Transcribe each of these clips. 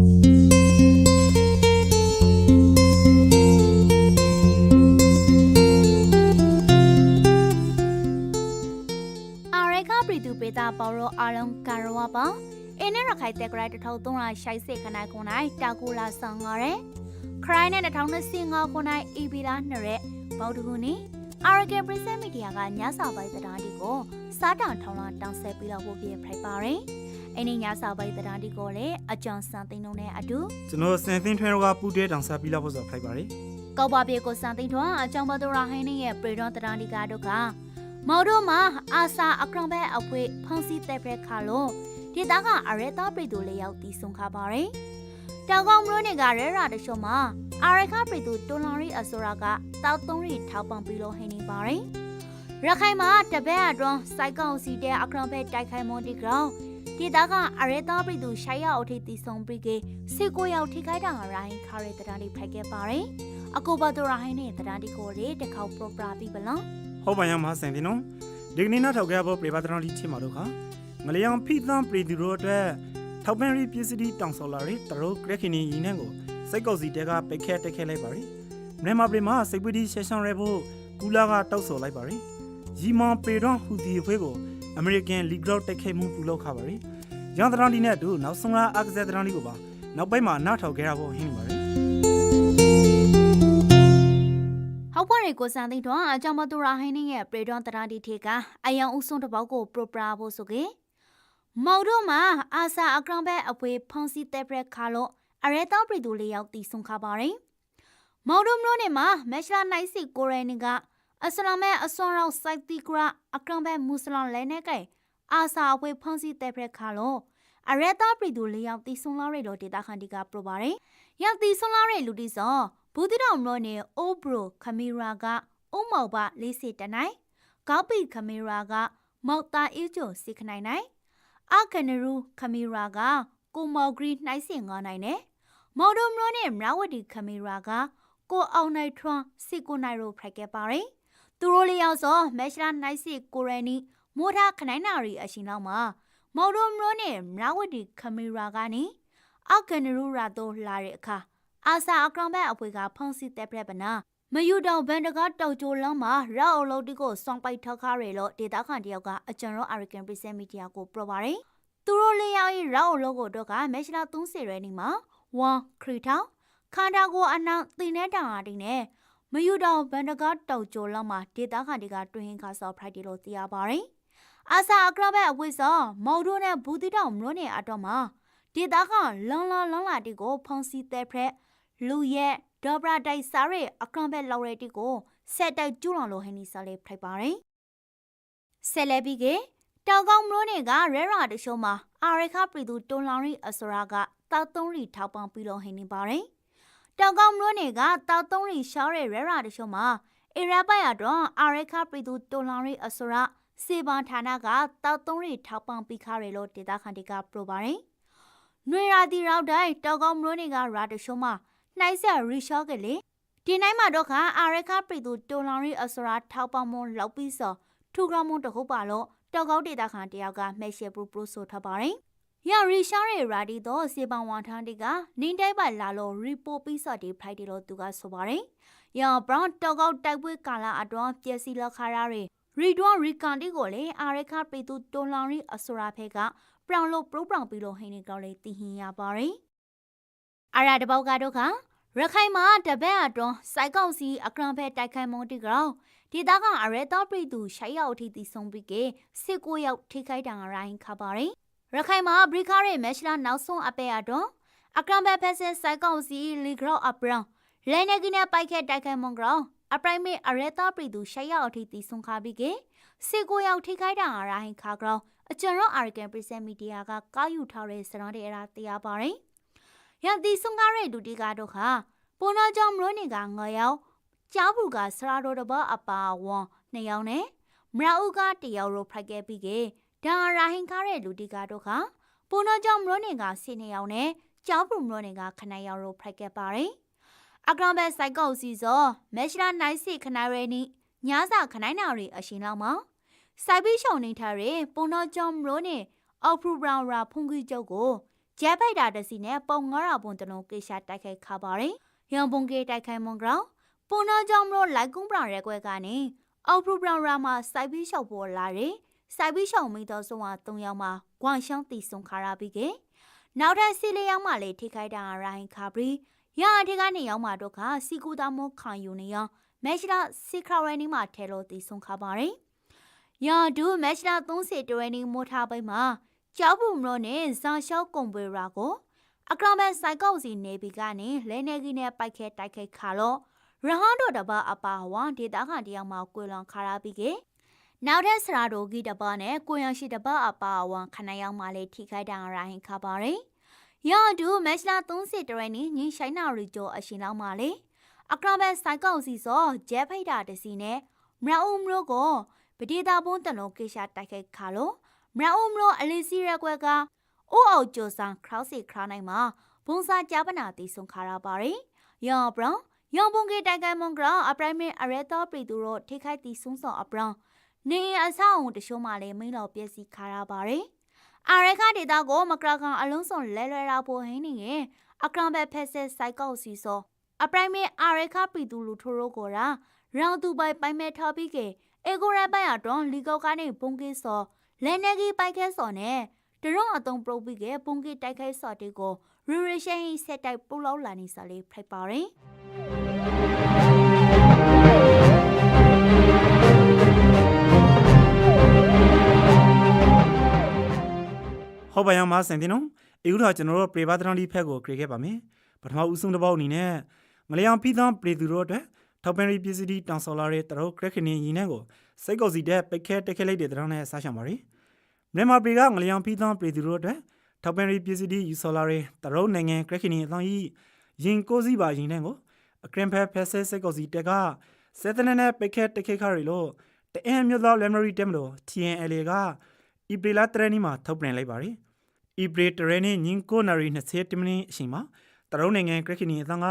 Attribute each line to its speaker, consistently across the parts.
Speaker 1: အာရခပရီတူပေတာပေါ်ရောအာလုံးကာရဝပါအင်းနဲ့ရခိုင်တက်ကရိုက်1300ရှိုက်စစ်ခနိုင်ခွန်နိုင်တာကူလာဆောင်ငရဲခရိုင်းနဲ့2025ခုနိုင်အီဘီလာနှစ်ရက်ဘောက်တကူနီအာရကန်ပရိစက်မီဒီယာကညစာပိုင်းတရားဒီကိုစားတောင်ထောင်းလာတောင်းဆက်ပြီးတော့ဖို့ပြဖိုက်ပါရင် အဲ့ဒီညစာပိုင်းတရားဒီကိုလည်းအကြောင်းစံသိန်းလုံးနဲ့အတူ
Speaker 2: ကျွန်တော်စင်သင်းထွန်းရောကပူတဲတောင်စားပြီးလောက်ဖို့ဆိုဖိုက်ပါတယ်
Speaker 1: ကောက်ပါပြေကိုစံသိန်းထွန်းအကြောင်းဘဒရာဟိနေရဲ့ပရိဒေါတရားဒီကတို့ကမော်တို့မှာအာစာအကရောင်ဘဲအဖွေဖန်စီတဲ့ဖက်ခါလို့ဒီသားကအရဲသားပြည်သူလေးယောက်တီးဆုံးခါပါရင်တောင်ကောင်းမျိုးနေကရဲရာတရှုံမှာအာရခပြည်သူတွန်လော်ရီအစိုးရကတောက်သုံးရီထောက်ပံ့ပြီးလို့ဟင်းနေပါရင်ရခိုင်မှာတပည့်အတွန်းစိုက်ကောင်စီတဲ့အကရောင်ဘဲတိုက်ခိုင်မွန်ဒီဂရောင်း ဒီသားကအရဲသားပြည်သူရှိုင်းရအုပ်ထိတီဆုံးပြီးကစီကိုယောက်ထိခိုက်တာရိုင်းခါရဲတရားလေးဖိုက်ခဲ့ပါရင်အကိုဘဒရာဟိုင်းနဲ့တရားဒီကိုရေတခေါက်ပရိုပရာပြီးပလောင်
Speaker 2: ဟုတ်ပါရမစင်တင်းနော်ဒီကနေ့နောက်ထောက်ခဲ့ဖို့ပြေပါတရန်လီချင်ပါတော့ခငလျောင်ဖိသန်ပရီသူတို့အတွက်ထောက်ပံ့ရီပစ္စည်းတောင်ဆော်လာရီတရိုကရက်ခင်းနီရင်နဲ့ကိုစိတ်ကောက်စီတဲကပိတ်ခဲတက်ခဲလိုက်ပါရီမြန်မာပြည်မှာစိတ်ပတိရှေရှောင်းရဲဖို့ကူလာကတောက်ဆော်လိုက်ပါရီရီမန်ပေရွန်ဟူဒီဖွေးကိုအမေရိက န်လီဂရော့တက်ခဲမှုပြုလုပ်ခပါရီရန်တရန်လီနဲ့အတူနောက်ဆုံးလာအကစားတရန်လီကိုပါနောက်ပိုင်းမှာနောက်ထောက်ခဲ့ရဖို့ဟင်းနေပါရီ
Speaker 1: ဟောက်ပွားရီကိုစံသိန်းတော့အကြောင်းမသူရာဟိုင်းနဲ့ရဲ့ပရေဒွန်တရားဒီထေကအယံဦးဆုံးတစ်ပေါက်ကိုပရိုပရာဖို့ဆိုကေမော်တို့မှာအာစာအကရောင်ဘဲအပွေဖန်စီတဲ့ဘရက်ခါလို့အရဲတောက်ပြည်သူလေးယောက်တီဆုံးခါပါရင်မော်တို့မျိုးနဲ့မှာမက်ရှလာနိုင်စီကိုရိုင်းက အစ္စလာမ်အစွန်ရောက်စိုက်တီကရာအကရောင်ဘဲမွတ်စလမ်လဲနေကဲအာစာအပွေဖန်စီတဲ့ဘရက်ခါလို့အရဲတောက်ပြည်သူလေးယောက်တီဆုံးလာရလို့ဒေတာခန်ဒီကပရိုပါရင်ယောက်တီဆုံးလာတဲ့လူတီစောဘူးတိတော်မလို့နေအိုဘရိုခမီရာကအုံမောက်ပါလေးစစ်တနိုင်ကောက်ပီခမီရာကမောက်တာအေးကျိုစစ်ခနိုင်နိုင်အခနရူခမီရာကကိုမောက်ဂရီနှိုက်စင်ငါနိုင်နဲ့မော်ဒိုမလို့နေမရဝတီခမီရာကကိုအောင်နိုင်ထွန်းစစ်ကိုနိုင်ရိုဖရိုက်ကပါရင် သူတို့လေးယောက်စောမက်ရှလာနိုင်စစ်ကိုရနီမိုးထားခနိုင်နာရီအရှင်တော့မှာမော်ဒိုမလို့နေမရဝတီခမီရာကနေအခနရူရာတော့လာတဲ့အခါအာစာအကရောင်ဘက်အဖွေကဖုန်စီတက်ပြက်ပနာမယူတောင်ဘန်တကတောက်ချိုလမ်းမှာရောက်အလုပ်တီကိုစောင်းပိုက်ထောက်ခါရလို့ဒေတာခန်တယောက်ကအကျွန်တော် American Present Media ကိုပြောပါရယ်သူတို့လေးယောက်ရဲ့ရောက်အလုပ်ကိုတော့ကမက်ရှလာ30ရဲနီမှာ1ခရီထောင်ခန္ဓာကိုယ်အနောင်တင်တဲ့တောင်အားတင်းနဲ့ မယူတောင်ဘန်တကတောက်ချိုလမ်းမှာဒေတာခန်တီကတွင်ဟင်ခါဆော့ဖရိုက်တီလို့သိရပါရယ်အာစာအကရောင်ဘက်အဖွေစောမော်ဒိုနဲ့ဘူးတီတောင်မလို့နေအတော့မှာဒေတာခန်လောင်းလောင်းလောင်းလာတီကိုဖုန်စီတက်ဖက်လူရဲ့ဒေါဘရာတိုက်စားရဲ့အကံဘက်လောက်ရဲတီကိုဆက်တိုက်ကျူးလောင်လို့ဟင်းနီစားလေးဖိုက်ပါရင်ဆက်လက်ပြီးကတောင်ကောင်းမလို့နေကရဲရာတရှုံးမှာအာရခပရီသူတွန်လောင်ရီအစရာကတောက်သုံးရီထောက်ပံပြီးလို့ဟင်းနေပါရင် တောင်ကောင်းမလို့နေကတောက်သုံးရီရှောင်းရဲရဲရာတရှုံးမှာအေရပိုင်ရတော့အာရခပရီသူတွန်လောင်ရီအစရာစေပန်ဌာနကတောက်သုံးရီထောက်ပံပြီးခါရလို့ဒေတာခန်တီကပရိုပါရင်နွေရာတီရောက်တိုင်းတောင်ကောင်းမလို့နေကရာတရှုံးမှာနှိုက်ဆက်ရီရှော့ကလေးဒီနိုင်မှာတော့ခါအာရခပရီသူတွန်လောင်ရီအစရာထောက်ပံမွန်လောက်ပြီးစောထူကရမွန်တခုပါလို့တောက်ကောက်ဒေတာခန်တယောက်ကမဲရှယ်ပရူပရူဆိုထပ်ပါရင် ရရီရှောင်းရဲ့ရာဒီတော့စေပန်ဝန်ထန်းတီကနင်းတိုက်ပါလာလို့ရီပိုပြီးစော့ဒီဖလိုက်တီလို့သူကဆိုပါတယ်ရဘရောင်းတောက်ကောက်တိုက်ပွဲကာလာအတွန်းပျက်စီးလောက်ခါရတွေရီဒွန်ရီကန်တီကိုလေအာရခပရီသူတွန်လောင်ရီအစရာဖဲကပရောင်လို့ပရိုပရောင်ပြီးလို့ဟင်းနေကောက်လေးတည်ဟင်ရပါတယ်အာရတပေါက်ကတော့ခါရခိုင်မှာတပတ်အတွန်းစိုက်ကောက်စီအကရံဖက်တိုက်ခိုင်မုံတီကောင်ဒေတာကအရဲတော်ပြည်သူရှိုက်ရောက်အထိတီဆုံးပြီးကစစ်ကိုရောက်ထိခိုက်တံရိုင်းခပါရင် ရခိုင်မှာဘရိခါရဲမက်ရှလာနောက်ဆုံးအပဲအတွန်းအကရံဖက်ဖက်စစ်စိုက်ကောက်စီလီဂရော့အပရန်လဲနေကိနေပိုက်ခက်တိုက်ခိုင်မုံကောင်အပရိုင်မေအရဲတော်ပြည်သူရှိုက်ရောက်အထိတီဆုံးခပြီးကစစ်ကိုရောက်ထိခိုက်တံရိုင်းခါကောင်အကျွန်တော် American Present Media ကကားယူထားတဲ့စရန်တဲ့အရာတရားပါရင်ရန်တီဆုံးကားတဲ့ဒုတိကတော့ခါပေါ်နာကြောင့်မလို့နေကငါယောက်ကြားဘူးကဆရာတော်တပတ်အပါဝွန်နှစ်ယောက်နဲ့မရအုပ်ကတယောက်ရောဖိုက်ခဲ့ပြီးက ဒါရာဟင်ကားတဲ့လူတီကတော့ခပေါ်နာကြောင့်မလို့နေကစီနှစ်ယောက်နဲ့ကြားဘူးမလို့နေကခဏယောက်ရောဖိုက်ခဲ့ပါတယ်အကရမ်ဘက်စိုက်ကောက်စီစောမက်ရှလာနိုင်စီခဏရဲနီညာစာခနိုင်နာရီအရှင်လောက်မှာစိုက်ပြီးရှောင်းနေထားတဲ့ပေါ်နာကြောင့်မလို့နေအောက်ဖရူဘရောင်ရာဖုန်ကြီးကျုပ်ကိုဂျက်ဖိုက်တာတစ်စီနဲ့ပုံ900ပုံတလုံးကေရှာတိုက်ခိုက်ခါပါတယ်။ရန်ပုံကေတိုက်ခိုက်မွန်ကောင်ပုံနာကြောင့်မလို့လိုက်ကုန်းပရောင်ရဲကွဲကနေအောက်ပရူပရောင်ရာမှာစိုက်ပြီးလျှောက်ပေါ်လာတယ်။ စိုက်ပြီးလျှောက်မိတော့ဆုံးဟာ၃ယောက်မှာဂွမ်ရှောင်းတီဆုံခါရပြီးကေနောက်ထပ်စီလေးယောက်မှလည်းထိခိုက်တာရိုင်းခါပြီးရအထက်ကနေရောက်မှတော့ခစီကူတာမောခံယူနေရောမက်ရှလာစီခရာရနီမှာထဲလို့တီဆုံခါပါတယ်။ရဒူမက်ရှလာ30တရနီမိုထားပိတ်မှာကျောက်ဘူးမလို့နဲ့ဇာရှောက်ကွန်ပေရာကိုအကရမန်စိုက်ကောက်စီနေပြီကနေလဲနေကြီးနဲ့ပိုက်ခဲတိုက်ခိုက်ခါလို့ရဟန်းတို့တပအပါဝါဒေတာခတယောက်မှာကွေလွန်ခါရပြီးကေ နောက်တဲ့စရာတို့ဂီတပနဲ့ကိုရရှိတပအပါဝါခဏယောက်မှလည်းထိခိုက်တာရဟင်ခါပါတယ်ရဒူမက်ရှလာ30တရနီညင်ဆိုင်နာရီကျော်အရှင်လောက်မှလေအကရမန်စိုက်ကောက်စီစောဂျဲဖိတ်တာတစီနဲ့မရအုံမလို့ကိုပဒေတာပွန်းတလုံးကေရှာတိုက်ခိုက်ခါလို့မရအုံမလို့အလီစီရက်ကွက်ကအိုးအောင်ကျော်ဆောင်ခရောက်စီခရနိုင်မှာဘုံစာကြပနာတီဆုံခါရပါတယ်ယောဘရောင်ယောဘုံကေတိုက်ခိုက်မွန်ကရအပရိုင်မင်အရက်တော်ပရီသူတို့ထိခိုက်တီဆုံစောအပရောင် နေအဆောက်အုံတရှိုးမှလည်းမိန်တော်ပြည့်စည်ခါရပါတယ်အာရခဒေတာကိုမကရကန်အလုံးစုံလဲလွဲရာဖို့ဟင်းနေရင်အကရန်ဘက်ဖက်ဆက်စိုက်ကောက်စီစောအပရိုင်မင်အာရခပရီသူလူထိုးရိုကိုရာရောင်သူပိုင်ပိုင်မဲ့ထားပြီးကေအေကိုရပိုင်အတွန်လီကောက်ကနေဘုံကေစောလဲနေကြီးပိုက်ခဲစောနဲ့တရုံအတုံးပရုပ်ပြီးကေပုံကေတိုက်ခဲစောတေကိုရီရီရှင်းဟိဆက်တိုက်ပူလောက်လာနေစားလေးဖိုက်ပါရင်
Speaker 2: ဟုတ်ပါရမဆန်တင်နော်အခုတော့ကျွန်တော်တို့ပြေပါတရန်ဒီဖက်ကိုကြည့်ခဲ့ပါမယ်ပထမဦးဆုံးတစ်ပေါက်အနေနဲ့ငလျောင်ဖီသန်ပရီသူတို့အတွက်ထောက်ပန်ရီပစ္စည်းတောင်ဆော်လာရဲ့တရုတ်ကရက်ခင်းရင်နဲ့ကိုစိတ်ကောစီတဲ့ပိတ်ခဲတက်ခဲလိုက်တဲ့တရန်နဲ့စားရှောင်ပါရီမြန်မာပြည်ကငလျောင်ဖီသန်ပရီသူတို့အတွက်ထောက်ပန်ရီပစ္စည်းယူဆော်လာရဲ့တရုတ်နိုင်ငံကရက်ခင်းရင်အသောကြီးရင်ကိုစီပါရင်နဲ့ကိုအကရင်ဖက်ဖက်ဆဲစိတ်ကောစီတက်ကစက်တနနဲ့ပိတ်ခဲတက်ခဲခါရီလို့တအင်းမျိုးသောလက်မရီတက်မလို့ TNL က ဣပရီလာတရနီမှာထုတ်ပြန်လိုက်ပါရီဤပရီတရနေညင်ကိုနာရီ20မိနစ်အချိန်မှာတရုံးနိုင်ငံကရခီနီအသံက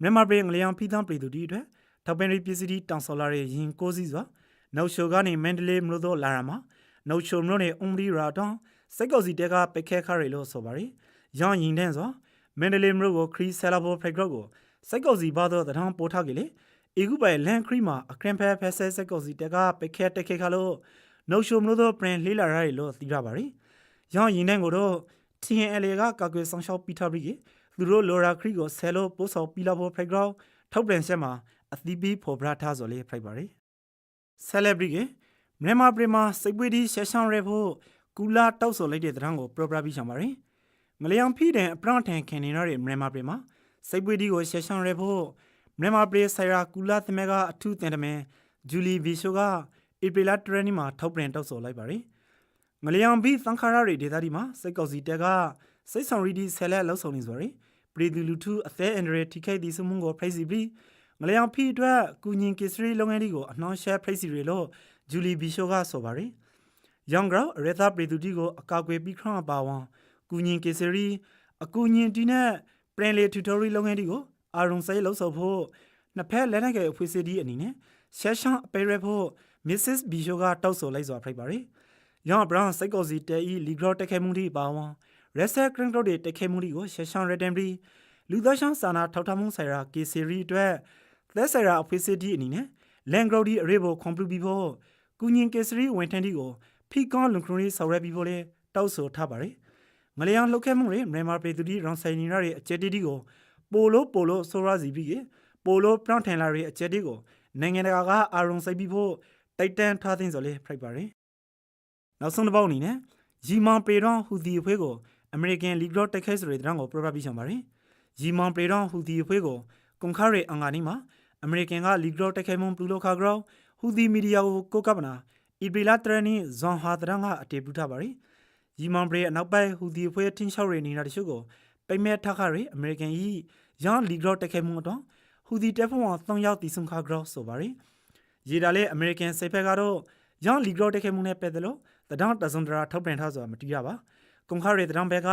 Speaker 2: မြန်မာပြည်ငလျောင်ဖီသန်ပြည်သူတီအတွက်ထောက်ပန်ရီပစ္စည်းတောင်ဆော်လာရဲ့ရင်ကိုစီစွာနောက်ရှိုကနေမန္တလေးမြို့သို့လာရမှာနောက်ရှိုမြို့နယ်အုံလီရာတောင်စိတ်ကောစီတဲကပိတ်ခဲခရီလို့ဆိုပါရီရောင်းရင်တဲ့စွာမန္တလေးမြို့ကိုခရီးဆယ်လာဘောဖရက်ဂရော့ကိုစိတ်ကောစီဘာတော့တထောင်ပို့ထားကြလေအေကူပိုင်လန်ခရီမှာအခရင်ဖဲဖဲဆဲစိတ်ကောစီတဲကပိတ်ခဲတက်ခဲခါလို့ နောက်ရှိုမြို့သို့ပရင်လေးလာရလို့သိရပါရီရောင်းရင်တဲ့ကိုတော့ TNL ကကာကွယ်ဆောင်ရှောက်ပြီးထားပြီးသူတို့လိုရာခရီကိုဆယ်လို့ပို့ဆောင်ပြီးလာဖို့ background ထုတ်ပြန်ချက်မှာအသီးပြီးဖော်ပြထားဆိုလေဖိုက်ပါရီ celebrity ကမြန်မာပြည်မှာစိတ်ပွေးဒီရှက်ရှောင်းရဲဖို့ကူလာတောက်ဆိုလိုက်တဲ့တရံကို proper ပြီးချင်ပါရီငလျောင်ဖီတဲ့အပရန်ထန်ခင်နေရတဲ့မြန်မာပြည်မှာစိတ်ပွေးဒီကိုရှက်ရှောင်းရဲဖို့မြန်မာပြည်ဆိုင်ရာကူလာသမက်ကအထူးတင်တမန်ဂျူလီဗီရှိုက ဧပြီလတရနီမှာထုတ်ပြန်တောက်ဆိုလိုက်ပါရီငလျောင်ဘီသံခါရတွေဒေသဒီမှာစိတ်ကောက်စီတက်ကစိတ်ဆောင်ရီဒီဆယ်လက်လောက်ဆောင်နေဆိုရယ်ပရီဒီလူထုအသေးအန်ဒရတီခိုက်ဒီစမုံကိုဖိစီပြီးငလျောင်ဖီအတွက်ကုညင်ကစ္စရီလုပ်ငန်းတွေကိုအနှောင်းရှက်ဖိစီရီလို့ဂျူလီဘီရှိုကဆိုပါရယ်ယောင်ဂရောရေသာပရီဒူတီကိုအကာအကွယ်ပြီးခရပါဝံကုညင်ကစ္စရီအကူညင်တီနဲ့ပရင်လေတူတိုရီလုပ်ငန်းတွေကိုအာရုံစိတ်လောက်ဆော်ဖို့နှစ်ဖက်လက်နက်ကဖွေးစီဒီအနေနဲ့ရှက်ရှန်အပေရဖို့ Mrs. Bisho ကတောက်ဆိုလိုက်စွာဖိတ်ပါရယ်ယောင်ဘရောင်စိတ်ကောစီတဲဤလီဂရောတက်ခဲမှုတီပါဝံရက်ဆက်ကရင်တို့တွေတက်ခဲမှုတီကိုရှက်ရှောင်းရတမ်ဘရီလူသားရှောင်းစာနာထောက်ထားမှုဆိုင်ရာကေစီရီအတွက်သက်ဆိုင်ရာအဖေးစစ်တီအနေနဲ့လန်ဂရောဒီအရေးပေါ်ကွန်ပျူပြီးဖို့ကုညင်ကေစီရီဝန်ထမ်းတီကိုဖီကွန်လုံခရီဆော်ရက်ပြီးဖို့လေတောက်ဆိုထားပါတယ်မလျောင်လှုပ်ခဲမှုတွေမြန်မာပြည်သူတီရောင်ဆိုင်နီနာတွေအကျက်တီတီကိုပိုလိုပိုလိုဆိုရစီပြီးပိုလိုပရောင်းထန်လာတွေအကျက်တီကိုနိုင်ငံတကာကအာရုံစိုက်ပြီးဖို့ တိုက်တန်းထားသိမ်းဆိုလေဖိုက်ပါတယ်နောက်ဆုံးတစ်ပေါက်အနေနဲ့ရီမန်ပရေရွန်ဟူဒီအဖွဲ့ကိုအမေရိကန်လီဂရော့တက်ခဲဆိုတဲ့တရံကိုပြပြပြီးချင်ပါတယ်။ရီမန်ပရေရွန်ဟူဒီအဖွဲ့ကိုကွန်ခါရီအင်္ဂါနီမှာအမေရိကန်ကလီဂရော့တက်ခဲမွန်ပလူလိုခါဂရောဟူဒီမီဒီယာကိုကိုကပ်နာအီဘရီလာတရနီဇွန်ဟာတရံကအတေပူထားပါတယ်။ရီမန်ပရေအနောက်ပိုင်းဟူဒီအဖွဲ့ထင်းလျှောက်ရနေတာတချို့ကိုပိမဲထခရီအမေရိကန်ဤရန်လီဂရော့တက်ခဲမွန်တော့ဟူဒီတက်ဖို့အောင်၃ရောက်တီဆုံခါဂရောဆိုပါတယ်။ ရေဒါလေအမေရိကန်စိတ်ဖက်ကတော့ရန်လီဂရော့တက်ခဲမွန်နဲ့ပတ်သက်လို့တဒေါန်တဇွန်ဒရာထုတ်ပြန်ထားဆိုတာမတီးရပါကွန်ခါရီတဒေါန်ဘက်က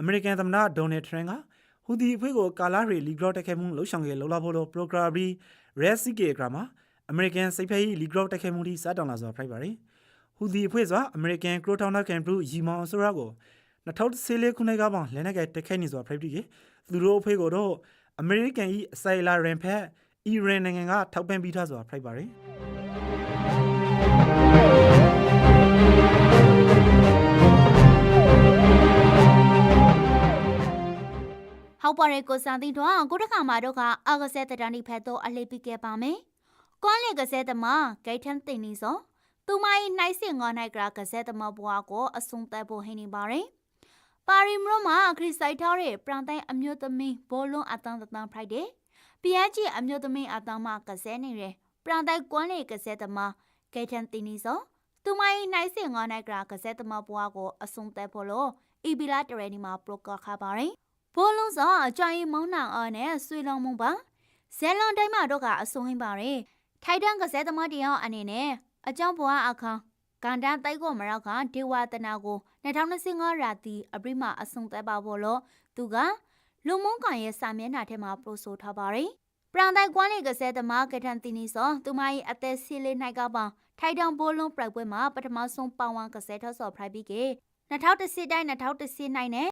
Speaker 2: အမေရိကန်သမ္မတဒေါ်နယ်ထရန့်ကဟူဒီအဖွဲ့ကိုကာလာရီလီဂရော့တက်ခဲမှုလှုပ်ဆောင်ခဲ့လှုပ်လာဖို့လို့ပရိုဂရမ်ပြီးရက်စီကေဂရမာအမေရိကန်စိတ်ဖက်ကြီးလီဂရော့တက်ခဲမှုဒီစတောင်းလာဆိုတာဖိုက်ပါရီဟူဒီအဖွဲ့ဆိုတာအမေရိကန်ကရိုထောင်နာကန်ဘရူရီမောင်ဆိုရာကို2014ခုနှစ်ကပေါင်လက်နက်ကတက်ခဲနေစွာဖိပြီးကသူတို့အဖေကတော့အမေရိကန်ဤအစိုင်လာရန်ဖက် အီရန်နိုင်ငံကထောက်ပံ့ပြီးသားစွာဖိပါတယ်
Speaker 1: ဟောက်ပါရဲကိုစံတိတော့ကိုတခါမှာတော့ကအာကဆက်တတန်ဒီဖက်တော့အလေးပိခဲ့ပါမယ်ကွန်လေကဆက်တမဂိတ်ထန်တင်နေစောသူမ၏နှိုက်စင်ငေါနိုင်ကရာကဆက်တမဘွားကိုအစုံသက်ဖို့ဟင်းနေပါရင်ပါရီမရမှာခရစ်စိုက်ထားတဲ့ပရန်တိုင်းအမျိုးသမီးဘောလုံးအတန်းတန်းဖိုက်တဲ့ ပြဲကြီးအမျိုးသမီးအတန်းမကဆဲနေတယ်ပရန်တိုင်းကွန်လေကဆက်တမဂိတ်ထန်တင်နေစောသူမ၏နှိုက်စင်ငေါနိုင်ကရာကဆက်တမဘွားကိုအစုံသက်ဖို့လို့အီဘီလာတရယ်ဒီမှာပရိုကခါပါရင်ဘိုးလုံးစောအကြိုင်မောင်းနောင်အားနဲ့ဆွေလောင်မုံပါဇဲလွန်တိုင်းမှာတော့ကအဆုံးဟင်းပါရယ်ထိုက်တန်ကစားသမားတယောက်အနေနဲ့အကြောင်းဘွားအခါကန်တန်တိုက်ကိုမရောက်ကဒေဝတနာကို2025ရာတီအပရိမအဆုံးသက်ပါဖို့လို့သူက လူမုံကန်ရဲ့စာမျက်နှာထဲမှာပရိုဆိုထားပါရယ်ပရန်တိုင်ကွမ်းလေးကစားသမားကထန်တင်နီစောသူမ၏အသက်စီလေးနိုင်ကပါထိုက်တန်ဘိုးလုံးပြိုက်ပွဲမှာပထမဆုံးပါဝင်ကစားထဆော့ဖရိုက်ပြီးက2010တိုင်း2010နိုင်နဲ့